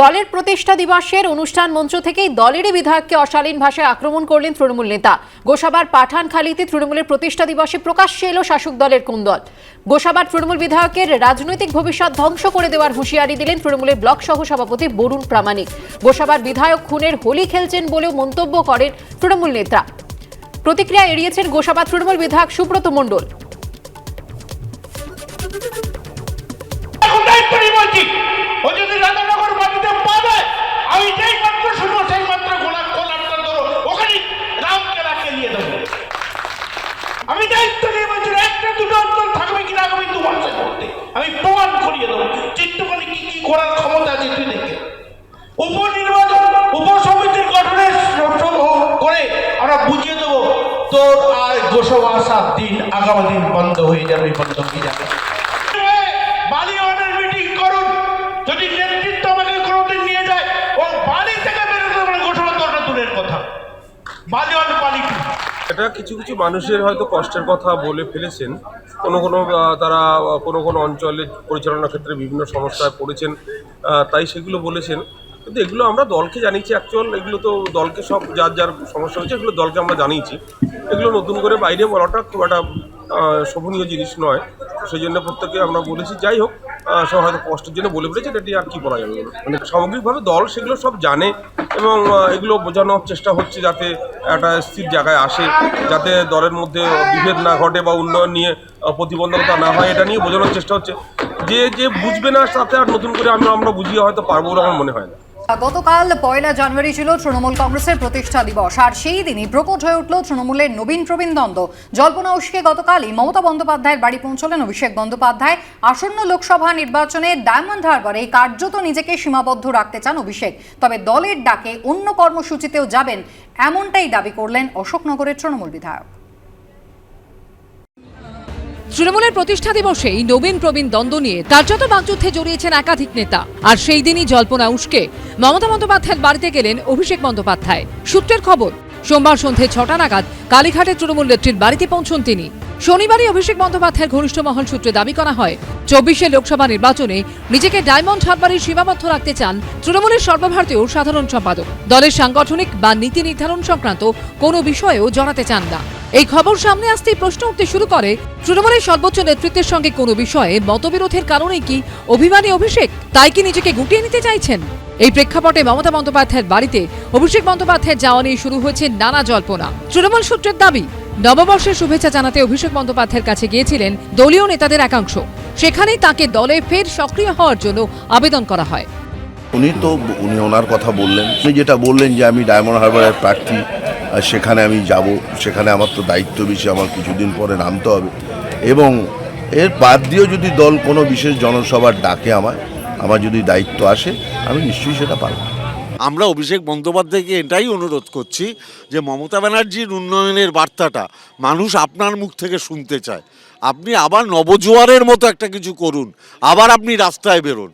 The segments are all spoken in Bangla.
দলের প্রতিষ্ঠা দিবসের অনুষ্ঠান মঞ্চ থেকেই দলেরই বিধায়ককে অশালীন ভাষায় আক্রমণ করলেন তৃণমূল নেতা। গোসাবার পাঠানখালীতে তৃণমূলের প্রতিষ্ঠা দিবসে প্রকাশ্যে এলো শাসক দলের কুন্দল গোসাবার তৃণমূল বিধায়কের রাজনৈতিক ভবিষ্যৎ ধ্বংস করে দেওয়ার হুঁশিয়ারি দিলেন তৃণমূলের ব্লক সহ সভাপতি বরুণ প্রামাণিক। গোসাবার বিধায়ক খুনের হোলি খেলছেন বলেও মন্তব্য করেন তৃণমূল নেতা। প্রতিক্রিয়া এড়িয়েছেন গোসাবার তৃণমূল বিধায়ক সুব্রত মণ্ডল। আমি দায়িত্ব নিয়ে বলছি, একটা দুটো অঞ্চল থাকবে কিনা আগামী দু মাসের মধ্যে। আমি প্রমাণ করিয়ে দেবো। চিত্তখানি কি কি করার ক্ষমতা আছে তুই দেখে। উপনির্বাচন, উপসমিতির গঠনের করে আমরা বুঝিয়ে দেবো, তোর আর গোসবাসার দিন, আগামী দিন বন্ধ হয়ে যাবে, বন্ধ হয়ে যাবে। বালিওয়ানের মিটিং করুন। যদি নেতৃত্ব আমাকে কোনোদিন নিয়ে যায় ও বাড়ি থেকে বেরোতে দূরের কথা। বালিওয়ান পালিটি এটা কিছু কিছু মানুষের হয়তো কষ্টের কথা বলে ফেলেছেন। কোনো কোনো তারা কোনো কোনো অঞ্চলে পরিচালনার ক্ষেত্রে বিভিন্ন সমস্যায় পড়েছেন তাই সেগুলো বলেছেন। কিন্তু এগুলো আমরা দলকে জানিয়েছি অ্যাকচুয়াল এগুলো তো দলকে সব যার যার সমস্যা হয়েছে, এগুলো দলকে আমরা জানিয়েছি। এগুলো নতুন করে বাইরে বলাটা খুব একটা শোভনীয় জিনিস নয়। সেই জন্য প্রত্যেকে আমরা বলেছি, যাই হোক সব হয়তো কষ্টের জন্য বলে ফেলেছে, এটি আর কি বলা যাবে মানে সামগ্রিকভাবে দল সেগুলো সব জানে এবং এগুলো বোঝানোর চেষ্টা হচ্ছে যাতে একটা স্থির জায়গায় আসে, যাতে দলের মধ্যে বিভেদ না ঘটে বা উন্নয়ন নিয়ে প্রতিবন্ধকতা না হয়, এটা নিয়ে বোঝানোর চেষ্টা হচ্ছে। যে যে বুঝবে না সাথে আর নতুন করে আমরা আমরা বুঝিয়ে হয়তো পারব বলে আমার মনে হয় না। গতকাল পয়লা জানুয়ারি ছিল তৃণমূল কংগ্রেসের প্রতিষ্ঠা দিবস, আর সেই দিনই প্রকট হয়ে উঠল তৃণমূলের নবীন প্রবীণ দ্বন্দ্ব জল্পনা উস্কে গতকালই মমতা বন্দ্যোপাধ্যায়ের বাড়ি পৌঁছলেন অভিষেক বন্দ্যোপাধ্যায়। আসন্ন লোকসভা নির্বাচনে ডায়মন্ড হারবারে কার্যত নিজেকে সীমাবদ্ধ রাখতে চান অভিষেক। তবে দলের ডাকে অন্য কর্মসূচিতেও যাবেন, এমনটাই দাবি করলেন অশোকনগরের তৃণমূল বিধায়ক। তৃণমূলের প্রতিষ্ঠা দিবসেই নবীন প্রবীণ দ্বন্দ্ব নিয়ে কার্যত বাকযুদ্ধে জড়িয়েছেন একাধিক নেতা, আর সেই দিনই জল্পনা উস্কে মমতা বন্দ্যোপাধ্যায়ের বাড়িতে গেলেন অভিষেক বন্দ্যোপাধ্যায়। সূত্রের খবর, সোমবার সন্ধে ছটা নাগাদ কালীঘাটে তৃণমূল নেত্রীর বাড়িতে পৌঁছন তিনি। শনিবারই অভিষেক বন্দ্যোপাধ্যায়ের ঘনিষ্ঠ মহল সূত্রে দাবি করা হয়, চব্বিশে লোকসভা নির্বাচনে নিজেকে ডায়মন্ড হারবারের সীমাবদ্ধ রাখতে চান তৃণমূলের সর্বভারতীয় সাধারণ সম্পাদক। দলের সাংগঠনিক বা নীতি নির্ধারণ সংক্রান্ত কোনো বিষয়েও জড়াতে চান না। এই খবর সামনে আসতেই প্রশ্ন উঠতে শুরু করে। তৃণমূলের সর্বোচ্চ নেতৃত্বের সঙ্গে কোনো বিষয়ে মতবিরোধের কারণেই কি অভিমানী অভিষেক? তাই কি নিজেকে গুটিয়ে নিতে চাইছেন? এই প্রেক্ষাপটে মমতা বন্দ্যোপাধ্যায়ের বাড়িতে অভিষেক বন্দ্যোপাধ্যায়ের যাওয়া নিয়ে শুরু হয়েছে নানা জল্পনা। তৃণমূল সূত্রের দাবি, নববর্ষের শুভেচ্ছা জানাতে অভিষেক বন্দ্যোপাধ্যায়ের কাছে গিয়েছিলেন দলীয় নেতাদের একাংশ। সেখানেই তাকে দলে ফের সক্রিয় হওয়ার জন্য আবেদন করা হয়। উনি তো, উনি ওনার কথা বললেন। উনি যেটা বললেন যে আমি ডায়মন্ড হারবারের প্রার্থী সেখানে আমি যাব। সেখানে আমার তো দায়িত্ব বেশি, আমার কিছুদিন পরে নামতে হবে। এবং এর বাদ দিয়েও যদি দল কোনো বিশেষ জনসভার ডাকে আমায়, আমার যদি দায়িত্ব আসে, আমি নিশ্চয়ই সেটা পারব আমরা অভিষেক বন্দ্যোপাধ্যায়কে এটাই অনুরোধ করছি যে মমতা ব্যানার্জির উন্নয়নের বার্তাটা মানুষ আপনার মুখ থেকে শুনতে চায়। আপনি আবার নবজোয়ারের মতো একটা কিছু করুন, আবার আপনি রাস্তায় বেরোন।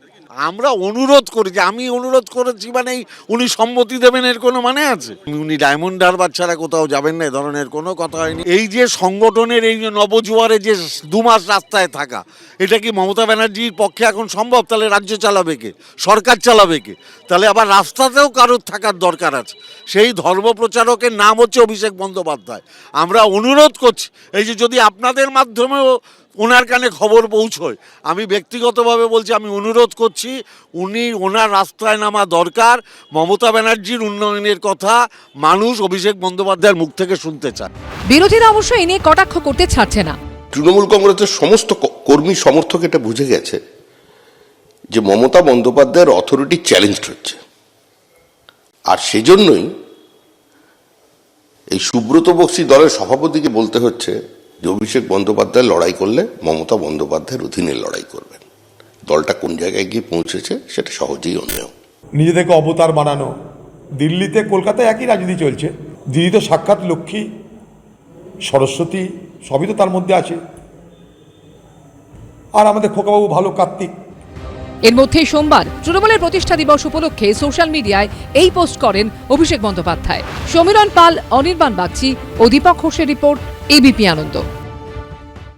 আমরা অনুরোধ করি যে আমি অনুরোধ করেছি মানেই উনি সম্মতি দেবেন, এর কোনো মানে আছে? উনি ডায়মন্ড ছাড়া কোথাও যাবেন না, এ ধরনের কোনো কথা হয়নি। এই যে সংগঠনের এই যে নবজোয়ারে যে দু মাস রাস্তায় থাকা, এটা কি মমতা ব্যানার্জির পক্ষে এখন সম্ভব? তাহলে রাজ্য চালাবে কে? সরকার চালাবে কে? তাহলে আবার রাস্তাতেও কারোর থাকার দরকার আছে। সেই ধর্মপ্রচারকের নাম হচ্ছে অভিষেক বন্দ্যোপাধ্যায়। আমরা অনুরোধ করছি, এই যে যদি আপনাদের মাধ্যমেও ওনার কানে খবর পৌঁছয়। আমি ব্যক্তিগতভাবে বলছি আমি অনুরোধ করছি উনি ওনার রাস্তায় নামা দরকার মমতা ব্যানার্জির উন্নয়নের কথা মানুষ অভিষেক বন্দ্যোপাধ্যায়ের মুখ থেকে শুনতে চায়। বিরোধীরা অবশ্য এ নিয়ে কটাক্ষ করতে ছাড়ছে না। তৃণমূল কংগ্রেসের সমস্ত কর্মী সমর্থক এটা বুঝে গেছে যে মমতা বন্দ্যোপাধ্যায়ের অথরিটি চ্যালেঞ্জ হচ্ছে। আর সেজন্যই এই সুব্রত বক্সি দলের সভাপতিকে বলতে হচ্ছে যে অভিষেক বন্দ্যোপাধ্যায় লড়াই করলে মমতা বন্দ্যোপাধ্যায়ের অধীনে লড়াই করবেন। দলটা কোন জায়গায় গিয়ে পৌঁছেছে সেটা সহজেই অন্যেও। নিজেদেরকে অবতার বানানো। দিল্লিতে কলকাতায় একই রাজনীতি চলছে। দিদি তো সাক্ষাৎ লক্ষ্মী সরস্বতী সবই তো তার মধ্যে আছে। আর আমাদের খোকাবাবু ভালো কার্তিক। এর মধ্যেই সোমবার তৃণমূলের প্রতিষ্ঠা দিবস উপলক্ষে সোশ্যাল মিডিয়ায় এই পোস্ট করেন অভিষেক বন্দ্যোপাধ্যায়। সমীরণ পাল অনির্বাণ বাগচি ও দীপক ঘোষের রিপোর্ট এবিপি আনন্দ।